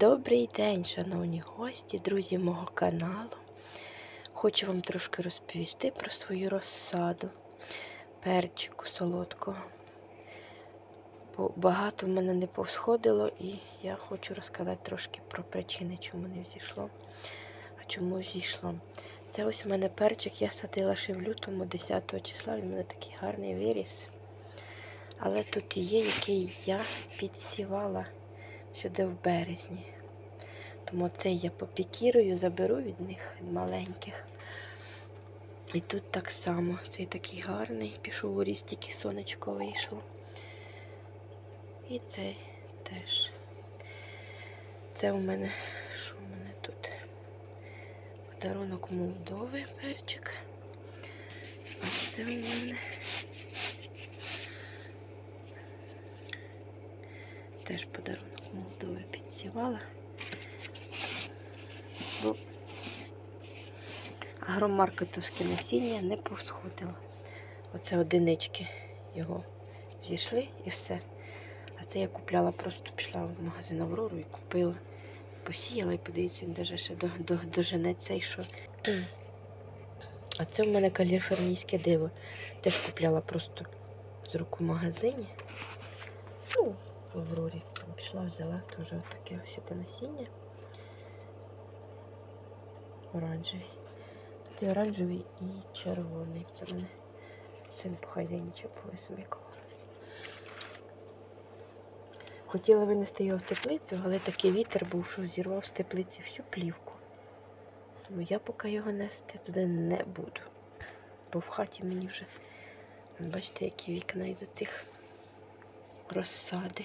Добрий день, шановні гості, друзі мого каналу. Хочу вам трошки розповісти про свою розсаду перчику солодкого. Бо багато в мене не повсходило, і я хочу розказати трошки про причини, чому не взійшло, а чому зійшло. Це ось у мене перчик, я садила ще в лютому, 10 числа, він у мене такий гарний виріс. Але тут є, який я підсівала сюди в березні. Тому цей я попікірую, заберу від них від маленьких. І тут так само. Цей такий гарний. Пішов у ріст, тільки сонечко вийшло. І цей теж. Це у мене, що у мене тут? Подарунок Молдови перчик. А це у мене теж подарунок Молдови підсівала. Бо агромаркетовське насіння не повсходило. Оце одинички його зійшли і все. А це я купляла, просто пішла в магазин Аврору і купила. Посіяла і подивіться, він даже ще до, до, дожене цей що. А це в мене каліфорнійське диво. Теж купляла просто з рук в магазині. Ну, в Аврорі. Пішла, взяла теж таке ось іде насіння. Оранжевий. Тут і оранжевий і червоний. Це в мене син по хазяйничав повисмикував. Хотіла винести його в теплицю, але такий вітер був, що зірвав з теплиці всю плівку. Тому я поки його нести туди не буду. Бо в хаті мені вже, бачите, які вікна із цих розсади.